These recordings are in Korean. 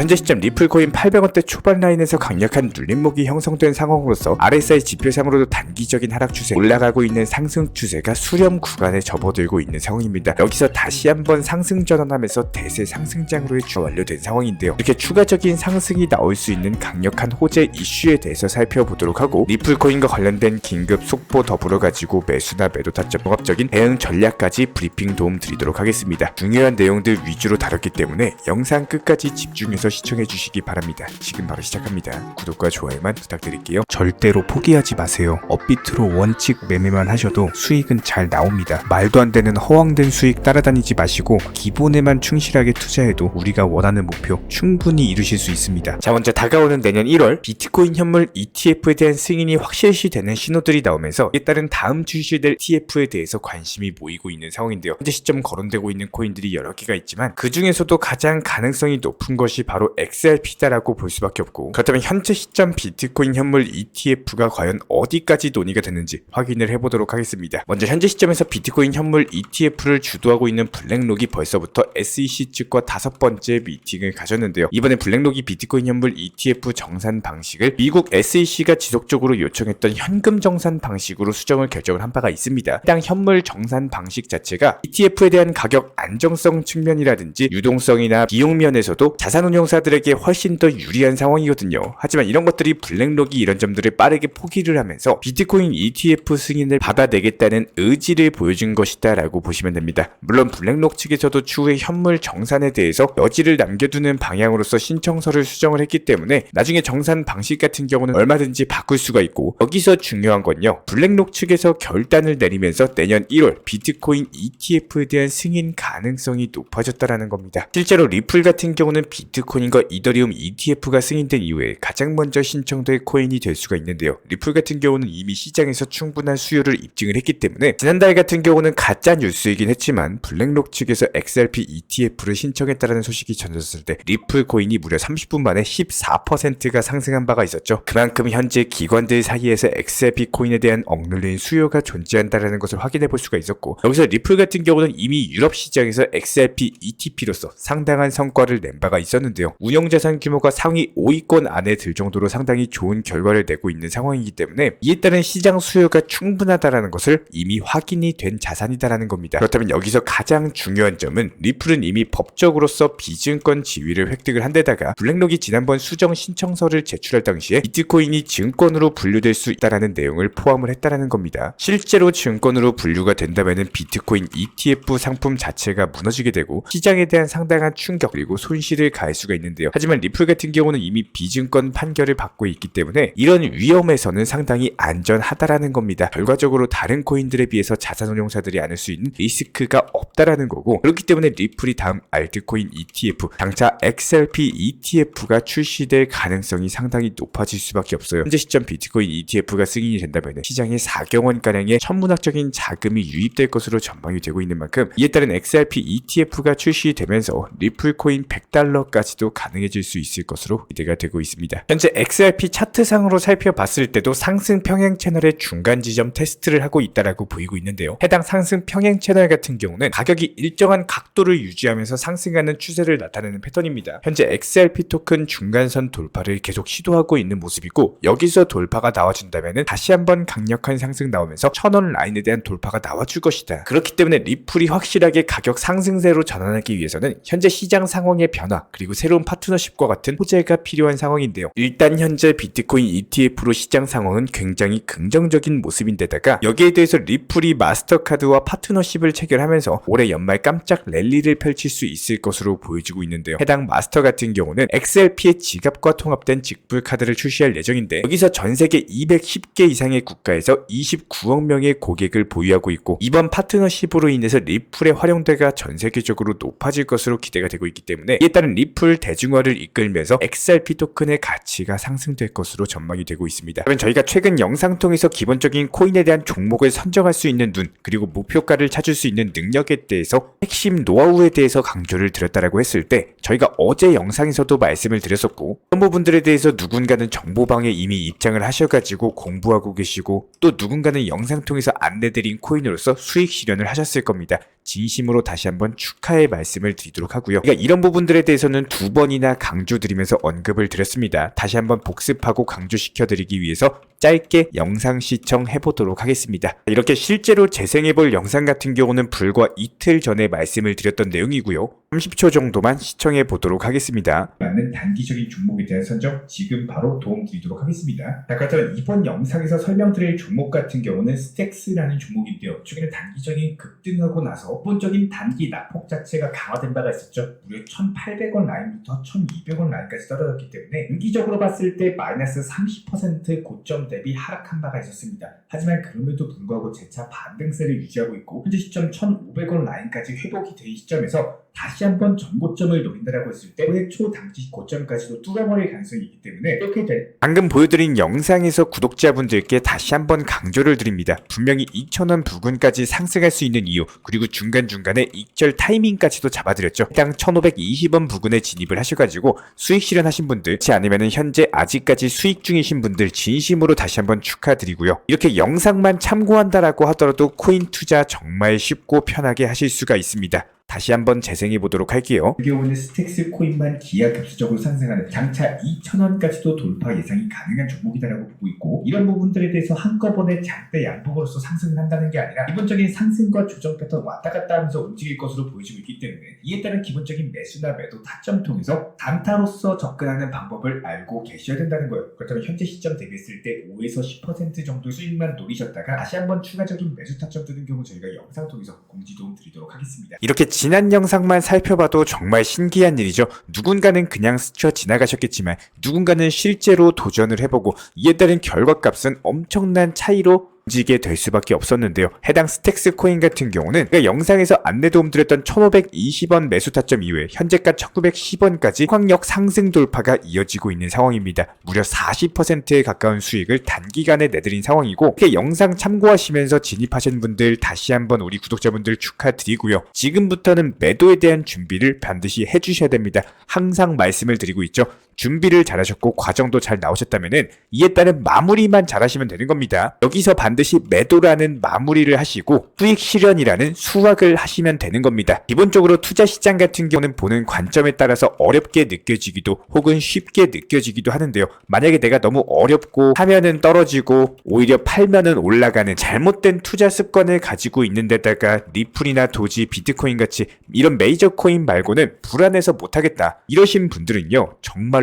현재 시점 리플 코인 800원대 초반 라인에서 강력한 눌림목이 형성된 상황으로서 RSI 지표상으로도 단기적인 하락 추세 올라가고 있는 상승 추세가 수렴 구간에 접어들고 있는 상황입니다. 여기서 다시 한번 상승 전환하면서 대세 상승장으로의 주 완료된 상황인데요. 이렇게 추가적인 상승이 나올 수 있는 강력한 호재 이슈에 대해서 살펴보도록 하고 리플 코인과 관련된 긴급 속보 더불어 가지고 매수나 매도 타점 종합적인 대응 전략까지 브리핑 도움 드리도록 하겠습니다. 중요한 내용들 위주로 다뤘기 때문에 영상 끝까지 집중해서 시청해 주시기 바랍니다. 지금 바로 시작합니다. 구독과 좋아요만 부탁드릴게요. 절대로 포기하지 마세요. 업비트로 원칙 매매만 하셔도 수익은 잘 나옵니다. 말도 안 되는 허황된 수익 따라다니지 마시고 기본에만 충실하게 투자해도 우리가 원하는 목표 충분히 이루실 수 있습니다. 자 먼저 다가오는 내년 1월 비트코인 현물 ETF에 대한 승인이 확실시되는 신호들이 나오면서 이에 따른 다음 출시될 ETF에 대해서 관심이 모이고 있는 상황인데요. 현재 시점 거론되고 있는 코인들이 여러 개가 있지만 그 중에서도 가장 가능성이 높은 것이 바로 XRP다라고 볼 수밖에 없고 그렇다면 현재 시점 비트코인 현물 ETF가 과연 어디까지 논의가 됐는지 확인을 해보도록 하겠습니다. 먼저 현재 시점에서 비트코인 현물 ETF를 주도하고 있는 블랙록이 벌써부터 SEC 측과 다섯 번째 미팅을 가졌는데요. 이번에 블랙록이 비트코인 현물 ETF 정산 방식을 미국 SEC가 지속적으로 요청했던 현금 정산 방식으로 수정을 결정을 한 바가 있습니다. 해당 현물 정산 방식 자체가 ETF에 대한 가격 안정성 측면이라든지 유동성이나 비용 면에서도 자산운용 사들에게 훨씬 더 유리한 상황이거든요. 하지만 이런 것들이 블랙록이 이런 점들을 빠르게 포기를 하면서 비트코인 ETF 승인을 받아내겠다는 의지를 보여준 것이다 라고 보시면 됩니다. 물론 블랙록 측에서도 추후에 현물 정산에 대해서 여지를 남겨두는 방향으로서 신청서를 수정을 했기 때문에 나중에 정산 방식 같은 경우는 얼마든지 바꿀 수가 있고 여기서 중요한 건요. 블랙록 측에서 결단을 내리면서 내년 1월 비트코인 ETF에 대한 승인 가능성이 높아졌다라는 겁니다. 실제로 리플 같은 경우는 비트코인 과 이더리움 ETF가 승인된 이후에 가장 먼저 신청될 코인이 될 수가 있는데요. 리플 같은 경우는 이미 시장에서 충분한 수요를 입증을 했기 때문에 지난달 같은 경우는 가짜 뉴스이긴 했지만 블랙록 측에서 XRP ETF를 신청했다라는 소식이 전해졌을 때 리플 코인이 무려 30분 만에 14%가 상승한 바가 있었죠. 그만큼 현재 기관들 사이에서 XRP 코인에 대한 억눌린 수요가 존재한다라는 것을 확인해 볼 수가 있었고 여기서 리플 같은 경우는 이미 유럽 시장에서 XRP ETP로서 상당한 성과를 낸 바가 있었는데 요. 운영자산 규모가 상위 5위권 안에 들 정도로 상당히 좋은 결과를 내고 있는 상황이기 때문에 이에 따른 시장 수요가 충분하다라는 것을 이미 확인이 된 자산이다라는 겁니다. 그렇다면 여기서 가장 중요한 점은 리플은 이미 법적으로서 비증권 지위를 획득을 한 데다가 블랙록이 지난번 수정 신청서를 제출할 당시에 비트코인이 증권으로 분류될 수 있다라는 내용을 포함을 했다라는 겁니다. 실제로 증권으로 분류가 된다면은 비트코인 ETF 상품 자체가 무너지게 되고 시장에 대한 상당한 충격 그리고 손실을 가할 수가 있는데요. 하지만 리플 같은 경우는 이미 비증권 판결을 받고 있기 때문에 이런 위험에서는 상당히 안전하다라는 겁니다. 결과적으로 다른 코인들에 비해서 자산운용사들이 안을 수 있는 리스크가 없다라는 거고 그렇기 때문에 리플이 다음 알트코인 ETF 장차 XRP ETF가 출시될 가능성이 상당히 높아질 수밖에 없어요. 현재 시점 비트코인 ETF가 승인이 된다면 시장에 4경 원 가량의 천문학적인 자금이 유입될 것으로 전망이 되고 있는 만큼 이에 따른 XRP ETF가 출시되면서 리플 코인 100달러까지 도 가능해질 수 있을 것으로 기대가 되고 있습니다. 현재 XRP 차트상으로 살펴봤을 때도 상승 평행 채널의 중간 지점 테스트를 하고 있다라고 보이고 있는데요. 해당 상승 평행 채널 같은 경우는 가격이 일정한 각도를 유지하면서 상승하는 추세를 나타내는 패턴입니다. 현재 XRP 토큰 중간선 돌파를 계속 시도하고 있는 모습이고 여기서 돌파가 나와준다면 다시 한번 강력한 상승 나오면서 천원 라인에 대한 돌파가 나와줄 것이다. 그렇기 때문에 리플이 확실하게 가격 상승세로 전환하기 위해서는 현재 시장 상황의 변화 그리고 새로 운 파트너십과 같은 호재가 필요한 상황인데요. 일단 현재 비트코인 ETF로 시장 상황은 굉장히 긍정적인 모습인데다가 여기에 대해서 리플이 마스터카드와 파트너십을 체결하면서 올해 연말 깜짝 랠리를 펼칠 수 있을 것으로 보여지고 있는데요. 해당 마스터 같은 경우는 XRP의 지갑과 통합된 직불 카드를 출시할 예정인데 여기서 전 세계 210개 이상의 국가에서 29억 명의 고객을 보유하고 있고 이번 파트너십으로 인해서 리플의 활용도가 전 세계적으로 높아질 것으로 기대가 되고 있기 때문에 이에 따른 리플 대중화를 이끌면서 XRP 토큰의 가치가 상승될 것으로 전망이 되고 있습니다. 그러면 저희가 최근 영상 통해서 기본적인 코인에 대한 종목을 선정할 수 있는 눈 그리고 목표가를 찾을 수 있는 능력에 대해서 핵심 노하우에 대해서 강조를 드렸다라고 했을 때 저희가 어제 영상에서도 말씀을 드렸었고 그런 부분들에 대해서 누군가는 정보방에 이미 입장을 하셔가지고 공부하고 계시고 또 누군가는 영상 통해서 안내드린 코인으로서 수익 실현을 하셨을 겁니다. 진심으로 다시 한번 축하의 말씀을 드리도록 하고요. 그러니까 이런 부분들에 대해서는 두 번이나 강조드리면서 언급을 드렸습니다. 다시 한번 복습하고 강조시켜드리기 위해서 짧게 영상 시청해 보도록 하겠습니다. 이렇게 실제로 재생해 볼 영상 같은 경우는 불과 이틀 전에 말씀을 드렸던 내용이고요. 30초 정도만 시청해 보도록 하겠습니다. 맞는 단기적인 종목에 대한 선정 지금 바로 도움 드리도록 하겠습니다. 자, 그렇다면 이번 영상에서 설명드릴 종목 같은 경우는 스택스라는 종목인데요. 최근에 단기적인 급등하고 나서 기본적인 단기 낙폭 자체가 강화된 바가 있었죠. 무려 1,800원 라인부터 1,200원 라인까지 떨어졌기 때문에 단기적으로 봤을 때 마이너스 30% 고점 대비 하락한 바가 있었습니다. 하지만 그럼에도 불구하고 재차 반등세를 유지하고 있고 현재 시점 1,500원 라인까지 회복이 된 시점에서 다시 한번 전고점을 노린다라고 했을 때 올해 초 당시 고점까지도 뚫어버릴 가능성이 있기 때문에 이렇게 될 방금 보여드린 영상에서 구독자분들께 다시 한번 강조를 드립니다. 분명히 2,000원 부근까지 상승할 수 있는 이유 그리고 중간중간에 익절 타이밍까지도 잡아드렸죠. 해당 1,520원 부근에 진입을 하셔가지고 수익 실현하신 분들 그렇지 않으면 현재 아직까지 수익 중이신 분들 진심으로 다시 한번 축하드리고요. 이렇게 영상만 참고한다라고 하더라도 코인 투자 정말 쉽고 편하게 하실 수가 있습니다. 다시 한번 재생해 보도록 할게요. 이 경우는 스택스 코인만 기하급수적으로 상승하는 장차 2,000원까지도 돌파 예상이 가능한 종목이다라고 보고 있고 이런 부분들에 대해서 한꺼번에 장대 양봉으로서 상승을 한다는 게 아니라 기본적인 상승과 조정 패턴 왔다 갔다 하면서 움직일 것으로 보여지고 있기 때문에 이에 따른 기본적인 매수나 매도 타점 통해서 단타로서 접근하는 방법을 알고 계셔야 된다는 거예요. 그렇다면 현재 시점 대비했을 때 5에서 10% 정도 수익만 노리셨다가 다시 한번 추가적인 매수 타점 뜨는 경우 저희가 영상 통해서 공지 도움 드리도록 하겠습니다. 이렇게 지난 영상만 살펴봐도 정말 신기한 일이죠. 누군가는 그냥 스쳐 지나가셨겠지만 누군가는 실제로 도전을 해보고 이에 따른 결과값은 엄청난 차이로 움직이게 될 수밖에 없었는데요. 해당 스택스 코인 같은 경우는 제가 영상에서 안내 도움 드렸던 1520원 매수 타점 이후에 현재가 1910원까지 광력 상승 돌파가 이어지고 있는 상황입니다. 무려 40%에 가까운 수익을 단기간에 내드린 상황이고 이렇게 영상 참고하시면서 진입하신 분들 다시 한번 우리 구독자분들 축하드리고요. 지금부터는 매도에 대한 준비를 반드시 해주셔야 됩니다. 항상 말씀을 드리고 있죠. 준비를 잘하셨고 과정도 잘 나오셨다면은 이에 따른 마무리만 잘하시면 되는 겁니다. 여기서 반드시 매도라는 마무리를 하시고 수익 실현이라는 수확을 하시면 되는 겁니다. 기본적으로 투자 시장 같은 경우는 보는 관점에 따라서 어렵게 느껴지기도 혹은 쉽게 느껴지기도 하는데요. 만약에 내가 너무 어렵고 하면은 떨어지고 오히려 팔면은 올라가는 잘못된 투자 습관을 가지고 있는 데다가 리플이나 도지, 비트코인 같이 이런 메이저 코인 말고는 불안해서 못하겠다. 이러신 분들은요.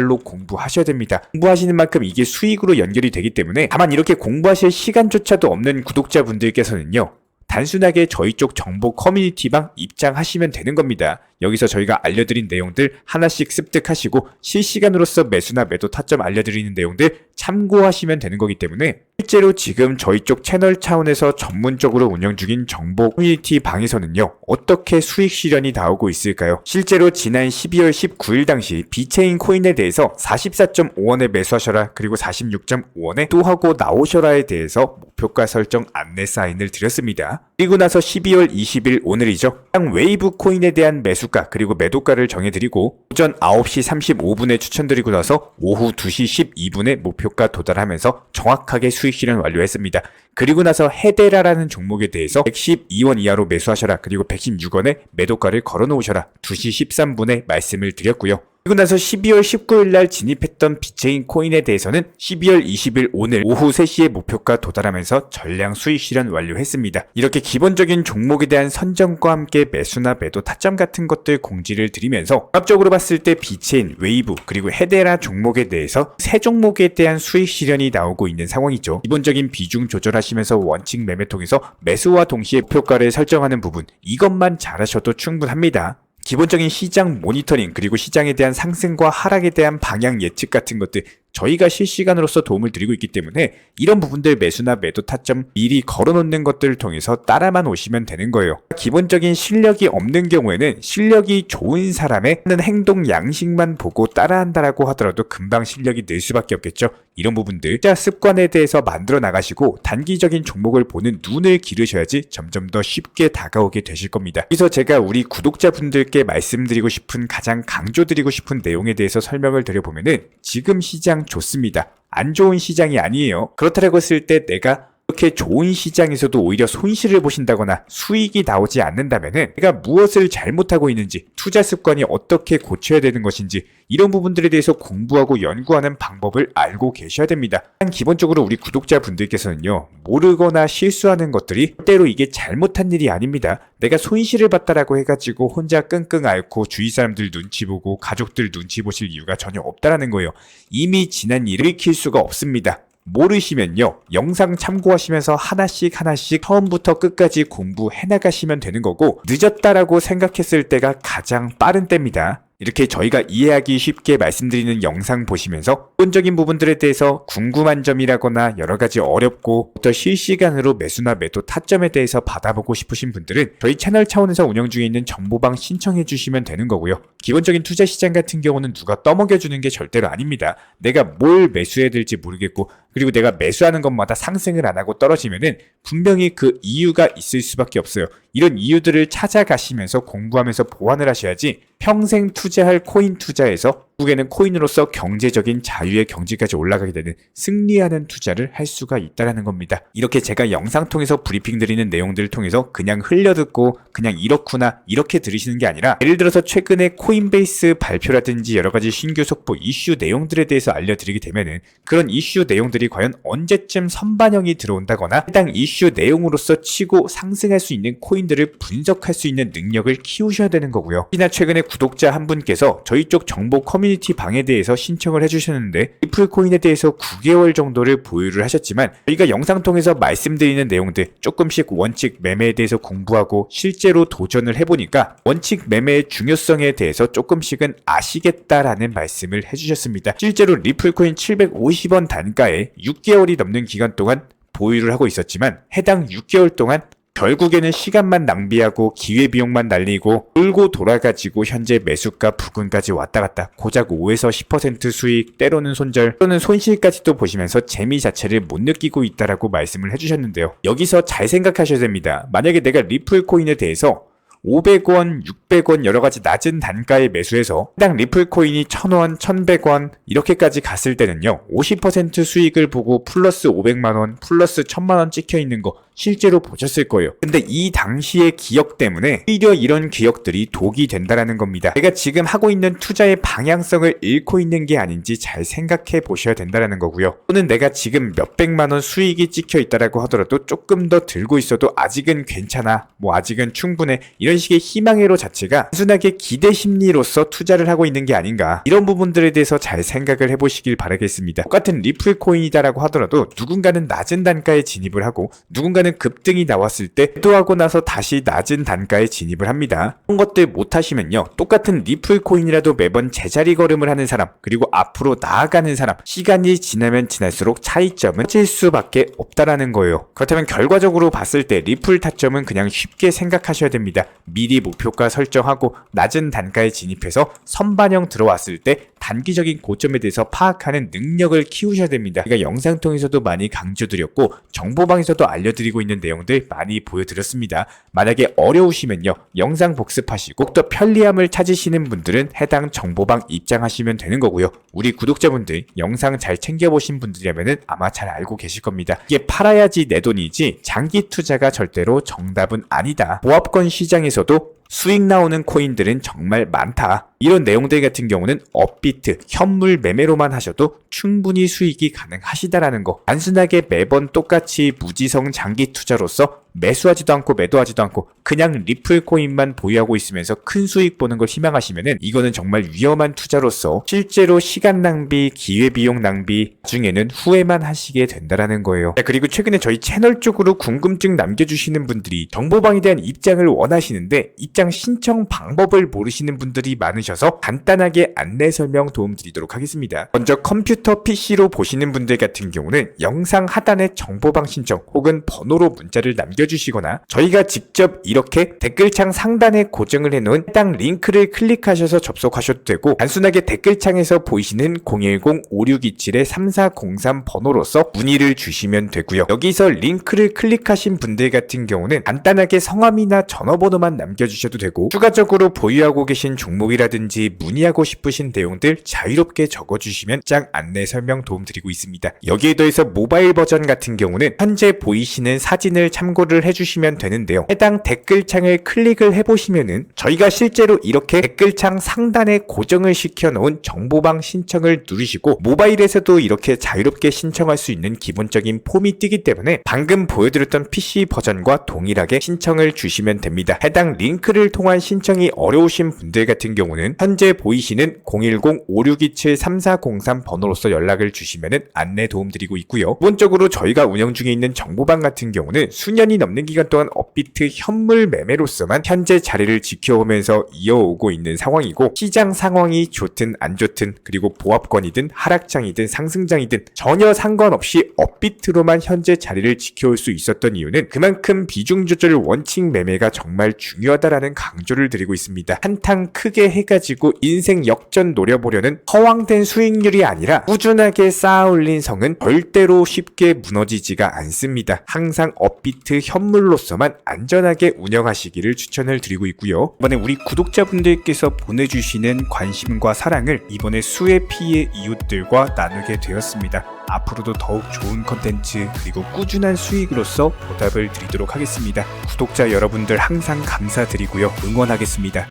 정말로 공부하셔야 됩니다. 공부하시는 만큼 이게 수익으로 연결이 되기 때문에 다만 이렇게 공부하실 시간조차도 없는 구독자분들께서는요. 단순하게 저희 쪽 정보 커뮤니티방 입장하시면 되는 겁니다. 여기서 저희가 알려드린 내용들 하나씩 습득하시고 실시간으로서 매수나 매도 타점 알려드리는 내용들 참고하시면 되는 거기 때문에 실제로 지금 저희 쪽 채널 차원에서 전문적으로 운영 중인 정보 커뮤니티 방에서는요 어떻게 수익 실현이 나오고 있을까요? 실제로 지난 12월 19일 당시 비체인 코인에 대해서 44.5원에 매수하셔라 그리고 46.5원에 또 하고 나오셔라에 대해서 목표가 설정 안내 사인을 드렸습니다. 그리고 나서 12월 20일 오늘이죠. 해당 웨이브 코인에 대한 매수가 그리고 매도가를 정해드리고 오전 9시 35분에 추천드리고 나서 오후 2시 12분에 목표 가 도달하면서 정확하게 수익 실현 완료했습니다. 그리고 나서 헤데라라는 종목에 대해서 112원 이하로 매수하셔라 그리고 116원에 매도가를 걸어 놓으셔라 2시 13분에 말씀을 드렸고요. 그리고 나서 12월 19일 날 진입했던 비체인 코인에 대해서는 12월 20일 오늘 오후 3시에 목표가 도달하면서 전량 수익 실현 완료했습니다. 이렇게 기본적인 종목에 대한 선정과 함께 매수나 매도 타점 같은 것들 공지를 드리면서 종합적으로 봤을 때 비체인, 웨이브, 그리고 헤데라 종목에 대해서 세 종목에 대한 수익 실현이 나오고 있는 상황이죠. 기본적인 비중 조절하시면서 원칙 매매 통해서 매수와 동시에 목표가를 설정하는 부분 이것만 잘하셔도 충분합니다. 기본적인 시장 모니터링 그리고 시장에 대한 상승과 하락에 대한 방향 예측 같은 것들 저희가 실시간으로서 도움을 드리고 있기 때문에 이런 부분들 매수나 매도 타점 미리 걸어놓는 것들을 통해서 따라만 오시면 되는 거예요. 기본적인 실력이 없는 경우에는 실력이 좋은 사람의 하는 행동 양식만 보고 따라한다라고 하더라도 금방 실력이 늘 수밖에 없겠죠. 이런 부분들 자 습관에 대해서 만들어 나가시고 단기적인 종목을 보는 눈을 기르셔야지 점점 더 쉽게 다가오게 되실 겁니다. 여기서 제가 우리 구독자분들께 말씀드리고 싶은 가장 강조드리고 싶은 내용에 대해서 설명을 드려보면은 지금 시장 좋습니다. 안 좋은 시장이 아니에요. 그렇다고 했을 때 내가 이렇게 좋은 시장에서도 오히려 손실을 보신다거나 수익이 나오지 않는다면은 내가 무엇을 잘못하고 있는지 투자 습관이 어떻게 고쳐야 되는 것인지 이런 부분들에 대해서 공부하고 연구하는 방법을 알고 계셔야 됩니다. 기본적으로 우리 구독자분들께서는요 모르거나 실수하는 것들이 때로 이게 잘못한 일이 아닙니다. 내가 손실을 봤다라고 해가지고 혼자 끙끙 앓고 주위 사람들 눈치 보고 가족들 눈치 보실 이유가 전혀 없다라는 거예요. 이미 지난 일을 익힐 수가 없습니다. 모르시면요. 영상 참고하시면서 하나씩 하나씩 처음부터 끝까지 공부해 나가시면 되는 거고 늦었다라고 생각했을 때가 가장 빠른 때입니다. 이렇게 저희가 이해하기 쉽게 말씀드리는 영상 보시면서 기본적인 부분들에 대해서 궁금한 점이라거나 여러 가지 어렵고 더 실시간으로 매수나 매도 타점에 대해서 받아보고 싶으신 분들은 저희 채널 차원에서 운영 중에 있는 정보방 신청해 주시면 되는 거고요. 기본적인 투자 시장 같은 경우는 누가 떠먹여 주는 게 절대로 아닙니다. 내가 뭘 매수해야 될지 모르겠고 그리고 내가 매수하는 것마다 상승을 안 하고 떨어지면은 분명히 그 이유가 있을 수밖에 없어요. 이런 이유들을 찾아가시면서 공부하면서 보완을 하셔야지 평생 투자할 코인 투자에서 결국에는 코인으로서 경제적인 자유의 경지까지 올라가게 되는 승리하는 투자를 할 수가 있다라는 겁니다. 이렇게 제가 영상 통해서 브리핑 드리는 내용들을 통해서 그냥 흘려듣고 그냥 이렇구나 이렇게 들으시는 게 아니라 예를 들어서 최근에 코인베이스 발표라든지 여러 가지 신규 속보 이슈 내용들에 대해서 알려드리게 되면은 그런 이슈 내용들이 과연 언제쯤 선반영이 들어온다거나 해당 이슈 내용으로서 치고 상승할 수 있는 코인들을 분석할 수 있는 능력을 키우셔야 되는 거고요. 특히나 최근에 구독자 한 분께서 저희 쪽 정보 커뮤니티 방에 대해서 신청을 해주셨는데 리플코인에 대해서 9개월 정도를 보유를 하셨지만 저희가 영상 통해서 말씀드리는 내용들 조금씩 원칙 매매에 대해서 공부하고 실제로 도전을 해보니까 원칙 매매의 중요성에 대해서 조금씩은 아시겠다라는 말씀을 해주셨습니다. 실제로 리플코인 750원 단가에 6개월이 넘는 기간 동안 보유를 하고 있었지만 해당 6개월 동안 결국에는 시간만 낭비하고 기회비용만 날리고 돌고 돌아가지고 현재 매수가 부근까지 왔다 갔다 고작 5에서 10% 수익 때로는 손절 또는 손실까지도 보시면서 재미 자체를 못 느끼고 있다라고 말씀을 해주셨는데요. 여기서 잘 생각하셔야 됩니다. 만약에 내가 리플 코인에 대해서 500원, 600원 여러 가지 낮은 단가에 매수해서 해당 리플 코인이 1000원, 1100원 이렇게까지 갔을 때는요. 50% 수익을 보고 플러스 500만 원, 플러스 1000만 원 찍혀 있는 거 실제로 보셨을 거예요. 근데 이 당시의 기억 때문에 오히려 이런 기억들이 독이 된다라는 겁니다. 내가 지금 하고 있는 투자의 방향성을 잃고 있는 게 아닌지 잘 생각해 보셔야 된다라는 거고요. 또는 내가 지금 몇백만 원 수익이 찍혀 있다라고 하더라도 조금 더 들고 있어도 아직은 괜찮아. 뭐 아직은 충분해. 이런 식의 희망회로 자체가 단순하게 기대 심리로서 투자를 하고 있는 게 아닌가. 이런 부분들에 대해서 잘 생각을 해 보시길 바라겠습니다. 똑같은 리플 코인이다라고 하더라도 누군가는 낮은 단가에 진입을 하고 누군가는 급등이 나왔을 때 매도하고 나서 다시 낮은 단가에 진입을 합니다. 그런 것들 못하시면요. 똑같은 리플 코인이라도 매번 제자리 걸음을 하는 사람 그리고 앞으로 나아가는 사람 시간이 지나면 지날수록 차이점은 질 수밖에 없다라는 거예요. 그렇다면 결과적으로 봤을 때 리플 타점은 그냥 쉽게 생각하셔야 됩니다. 미리 목표가 설정하고 낮은 단가에 진입해서 선반영 들어왔을 때 단기적인 고점에 대해서 파악하는 능력을 키우셔야 됩니다. 제가 영상 통해서도 많이 강조드렸고 정보방에서도 알려드리고 있는 내용들 많이 보여드렸습니다. 만약에 어려우시면요 영상 복습하시고 더 편리함을 찾으시는 분들은 해당 정보방 입장하시면 되는 거고요. 우리 구독자분들 영상 잘 챙겨보신 분들이라면 아마 잘 알고 계실 겁니다. 이게 팔아야지 내 돈이지 장기 투자가 절대로 정답은 아니다. 보합권 시장에서도 수익 나오는 코인들은 정말 많다. 이런 내용들 같은 경우는 업비트, 현물 매매로만 하셔도 충분히 수익이 가능하시다라는 거. 단순하게 매번 똑같이 무지성 장기 투자로서 매수하지도 않고 매도하지도 않고 그냥 리플 코인만 보유하고 있으면서 큰 수익 보는 걸 희망하시면은 이거는 정말 위험한 투자로서 실제로 시간 낭비, 기회 비용 낭비 중에는 후회만 하시게 된다라는 거예요. 자, 그리고 최근에 저희 채널 쪽으로 궁금증 남겨주시는 분들이 정보방에 대한 입장을 원하시는데 입장 신청 방법을 모르시는 분들이 많으셔서 간단하게 안내 설명 도움드리도록 하겠습니다. 먼저 컴퓨터 PC로 보시는 분들 같은 경우는 영상 하단에 정보방 신청 혹은 번호로 문자를 남겨 남겨주시거나 저희가 직접 이렇게 댓글창 상단에 고정을 해놓은 해당 링크를 클릭하셔서 접속하셔도 되고 단순하게 댓글창에서 보이시는 010-5627-3403 번호로서 문의를 주시면 되고요. 여기서 링크를 클릭하신 분들 같은 경우는 간단하게 성함이나 전화번호만 남겨주셔도 되고 추가적으로 보유하고 계신 종목이라든지 문의하고 싶으신 내용들 자유롭게 적어주시면 짱 안내 설명 도움드리고 있습니다. 여기에 더해서 모바일 버전 같은 경우는 현재 보이시는 사진을 참고 를 해주시면 되는데요. 해당 댓글창을 클릭을 해보시면은 저희가 실제로 이렇게 댓글창 상단에 고정을 시켜놓은 정보방 신청을 누르시고 모바일에서도 이렇게 자유롭게 신청할 수 있는 기본적인 폼이 뜨기 때문에 방금 보여드렸던 PC 버전과 동일하게 신청을 주시면 됩니다. 해당 링크를 통한 신청이 어려우신 분들 같은 경우는 현재 보이시는 010-5627-3403 번호로서 연락을 주시면 안내 도움드리고 있고요. 기본적으로 저희가 운영 중에 있는 정보방 같은 경우는 수년이 넘는 기간 동안 업비트 현물 매매로서만 현재 자리를 지켜오면서 이어오고 있는 상황이고 시장 상황이 좋든 안 좋든 그리고 보합권이든 하락장이든 상승장이든 전혀 상관없이 업비트로만 현재 자리를 지켜올 수 있었던 이유는 그만큼 비중 조절 원칙 매매가 정말 중요하다라는 강조를 드리고 있습니다. 한탕 크게 해가지고 인생 역전 노려보려는 허황된 수익률이 아니라 꾸준하게 쌓아올린 성은 절대로 쉽게 무너지지가 않습니다. 항상 업비트 현물로서만 안전하게 운영하시기를 추천을 드리고 있고요. 이번에 우리 구독자분들께서 보내주시는 관심과 사랑을 이번에 수혜 피해 이웃들과 나누게 되었습니다. 앞으로도 더욱 좋은 컨텐츠 그리고 꾸준한 수익으로서 보답을 드리도록 하겠습니다. 구독자 여러분들 항상 감사드리고요. 응원하겠습니다.